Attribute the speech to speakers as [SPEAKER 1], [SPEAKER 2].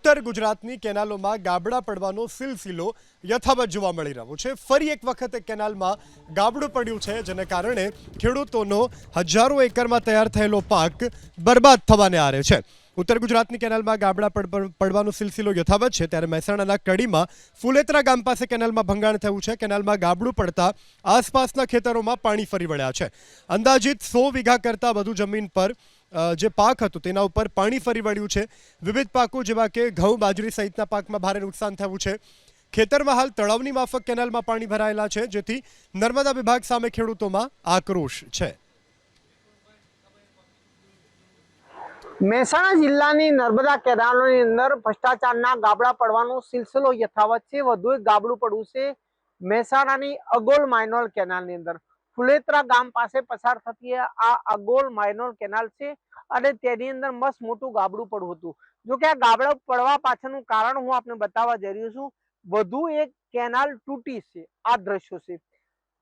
[SPEAKER 1] ઉત્તર ગુજરાતની કેનાલોમાં ગાબડા પડવાનો સિલસિલો યથાવત જોવા મળી રહ્યો છે. ફરી એક વખત કેનાલમાં ગાબડું પડ્યું છે, જેને કારણે ખેડૂતોનો હજારો એકરમાં તૈયાર થયેલો પાક બરબાદ થવાને આરે છે. ઉત્તર ગુજરાતની કેનાલમાં ગાબડા પડ- પડ- પડવાનો સિલસિલો યથાવત છે, ત્યારે મહેસાણાના કડીમાં ફુલેતરા ગામ પાસે કેનાલમાં ભંગાણ થયું છે. કેનાલમાં ગાબડું પડતા આસપાસના ખેતરોમાં પાણી ફરી વળ્યા છે. અંદાજિત સો વીઘા કરતાં વધુ જમીન પર જે પાક હતું તેના ઉપર પાણી ફરી વળ્યું છે. વિવિધ પાકો જેવા કે ઘઉં, બાજરી સહિતના પાકમાં ભારે નુકસાન થયું છે. ખેતરમાં હાલ તળાવની માફક કેનાલમાં પાણી ભરાયેલા છે, જેથી નર્મદા વિભાગ સામે ખેડૂતોમાં આક્રોશ છે.
[SPEAKER 2] મહેસાણા જિલ્લાની નર્મદા કેનાલોની અંદર ભ્રષ્ટાચારના ગાબડા પડવાનો સિલસિલો યથાવત છે. વધુ એક ગાબડું પડવું છે મહેસાણાની અગોલ માઇનોલ કેનાલની અંદર. ફુલેત્રા ગામ પાસે પસાર થતી આ અગોલ માઇનોર કેનાલ છે અને તેની અંદર મસ્ત મોટું ગાબડું પડવું હતું. જો કે આ ગાબડા પડવા પાછળનું કારણ હું આપને બતાવવા જઈ રહ્યો છું. વધુ એક કેનાલ તૂટી છે. આ દ્રશ્યો છે.